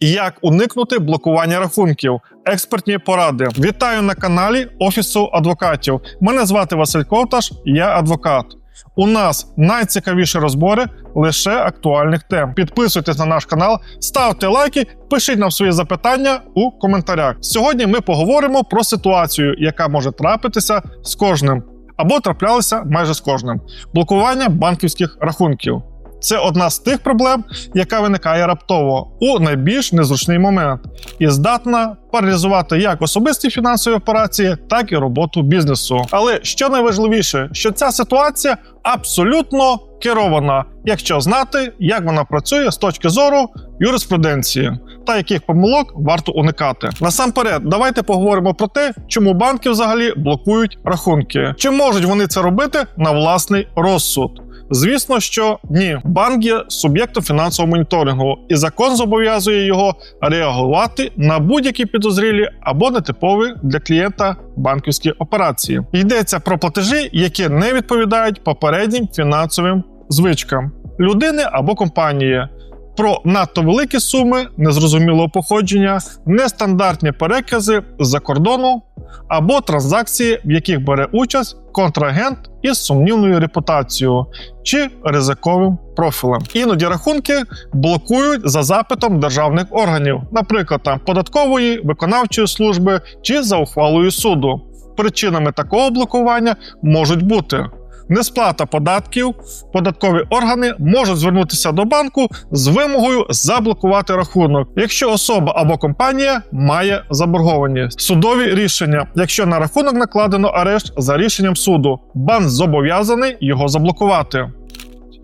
Як уникнути блокування рахунків? Експертні поради. Вітаю на каналі Офісу адвокатів. Мене звати Василь Ковташ, я адвокат. У нас найцікавіші розбори лише актуальних тем. Підписуйтесь на наш канал, ставте лайки, пишіть нам свої запитання у коментарях. Сьогодні ми поговоримо про ситуацію, яка може трапитися з кожним або траплялися майже з кожним: блокування банківських рахунків. Це одна з тих проблем, яка виникає раптово у найбільш незручний момент, і здатна паралізувати як особисті фінансові операції, так і роботу бізнесу. Але що найважливіше, що ця ситуація абсолютно керована, якщо знати, як вона працює з точки зору юриспруденції та яких помилок варто уникати. Насамперед, давайте поговоримо про те, чому банки взагалі блокують рахунки. Чи можуть вони це робити на власний розсуд? Звісно, що ні, банк є суб'єктом фінансового моніторингу, і закон зобов'язує його реагувати на будь-які підозрілі або нетипові для клієнта банківські операції. Йдеться про платежі, які не відповідають попереднім фінансовим звичкам людини або компанії. Про надто великі суми незрозумілого походження, нестандартні перекази з-за кордону або транзакції, в яких бере участь контрагент із сумнівною репутацією чи ризиковим профілем. Іноді рахунки блокують за запитом державних органів, наприклад, там податкової, виконавчої служби чи за ухвалою суду. Причинами такого блокування можуть бути несплата податків, податкові органи можуть звернутися до банку з вимогою заблокувати рахунок, якщо особа або компанія має заборгованість. Судові рішення, якщо на рахунок накладено арешт за рішенням суду, банк зобов'язаний його заблокувати.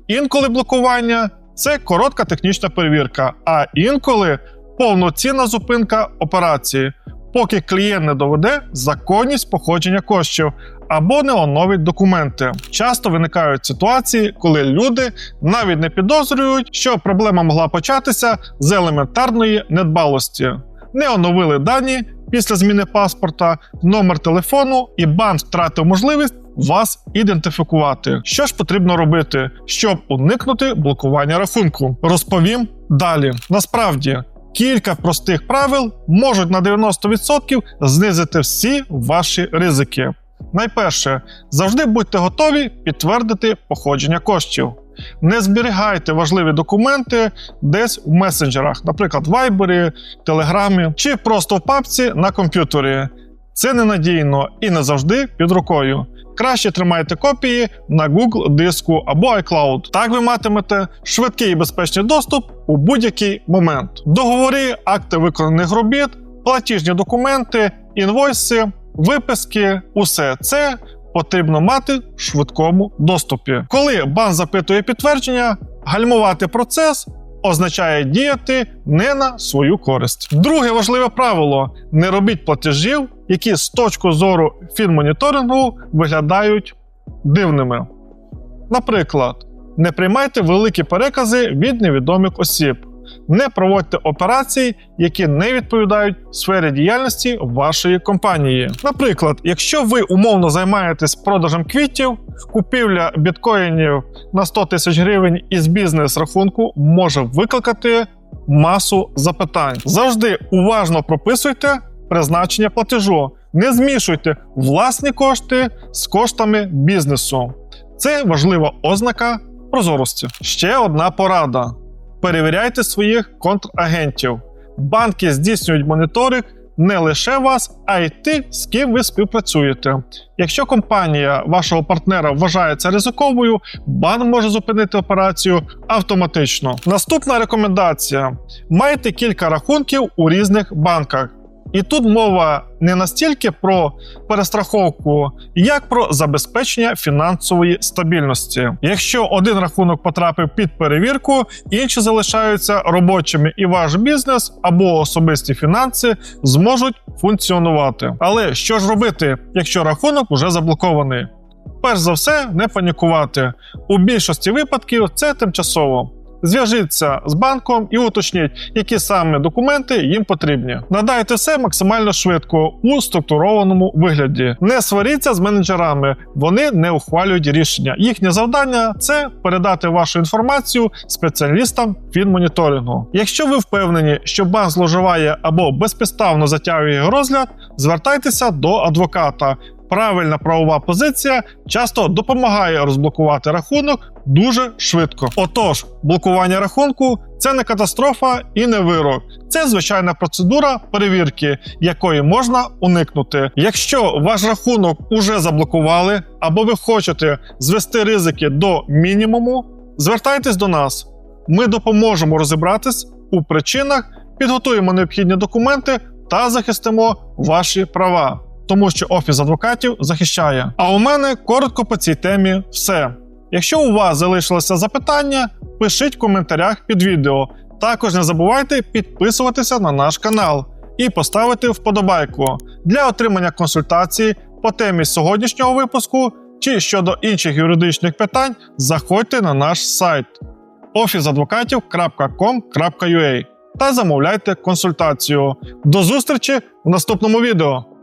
Інколи блокування це коротка технічна перевірка, а інколи повноцінна зупинка операції, поки клієнт не доведе законність походження коштів або не оновить документи. Часто виникають ситуації, коли люди навіть не підозрюють, що проблема могла початися з елементарної недбалості. Не оновили дані після зміни паспорта, номер телефону, і банк втратив можливість вас ідентифікувати. Що ж потрібно робити, щоб уникнути блокування рахунку? Розповім далі. Насправді. Кілька простих правил можуть на 90% знизити всі ваші ризики. Найперше, завжди будьте готові підтвердити походження коштів. Не зберігайте важливі документи десь в месенджерах, наприклад, в Viber, Телеграмі чи просто в папці на комп'ютері. Це ненадійно і не завжди під рукою. Краще тримайте копії на Google диску або iCloud. Так ви матимете швидкий і безпечний доступ у будь-який момент. Договори, акти виконаних робіт, платіжні документи, інвойси, виписки усе це потрібно мати в швидкому доступі. Коли банк запитує підтвердження, гальмувати процес. Означає діяти не на свою користь. Друге важливе правило: не робіть платежів, які з точки зору фінмоніторингу виглядають дивними. Наприклад, не приймайте великі перекази від невідомих осіб, не проводьте операції, які не відповідають сфері діяльності вашої компанії. Наприклад, якщо ви умовно займаєтесь продажем квітів, купівля біткоїнів на 100 тисяч гривень із бізнес-рахунку може викликати масу запитань. Завжди уважно прописуйте призначення платежу, не змішуйте власні кошти з коштами бізнесу. Це важлива ознака прозорості. Ще одна порада. Перевіряйте своїх контрагентів. Банки здійснюють моніторинг не лише вас, а й тих, з ким ви співпрацюєте. Якщо компанія вашого партнера вважається ризиковою, банк може зупинити операцію автоматично. Наступна рекомендація: майте кілька рахунків у різних банках. І тут мова не настільки про перестраховку, як про забезпечення фінансової стабільності. Якщо один рахунок потрапив під перевірку, інші залишаються робочими, і ваш бізнес або особисті фінанси зможуть функціонувати. Але що ж робити, якщо рахунок уже заблокований? Перш за все, не панікувати. У більшості випадків це тимчасово. Зв'яжіться з банком і уточніть, які саме документи їм потрібні. Надайте все максимально швидко у структурованому вигляді. Не сваріться з менеджерами, вони не ухвалюють рішення. Їхнє завдання це передати вашу інформацію спеціалістам фінмоніторингу. Якщо ви впевнені, що банк зловживає або безпідставно затягує розгляд, звертайтеся до адвоката. Правильна правова позиція часто допомагає розблокувати рахунок дуже швидко. Отож, блокування рахунку це не катастрофа і не вирок. Це звичайна процедура перевірки, якої можна уникнути. Якщо ваш рахунок уже заблокували, або ви хочете звести ризики до мінімуму, звертайтесь до нас. Ми допоможемо розібратись у причинах, підготуємо необхідні документи та захистимо ваші права тому що офіс адвокатів захищає. А у мене коротко по цій темі все. Якщо у вас залишилося запитання, пишіть в коментарях під відео. Також не забувайте підписуватися на наш канал і поставити вподобайку для отримання консультацій по темі сьогоднішнього випуску чи щодо інших юридичних питань. Заходьте на наш сайт officeadvokatів.com.ua та замовляйте консультацію. До зустрічі в наступному відео!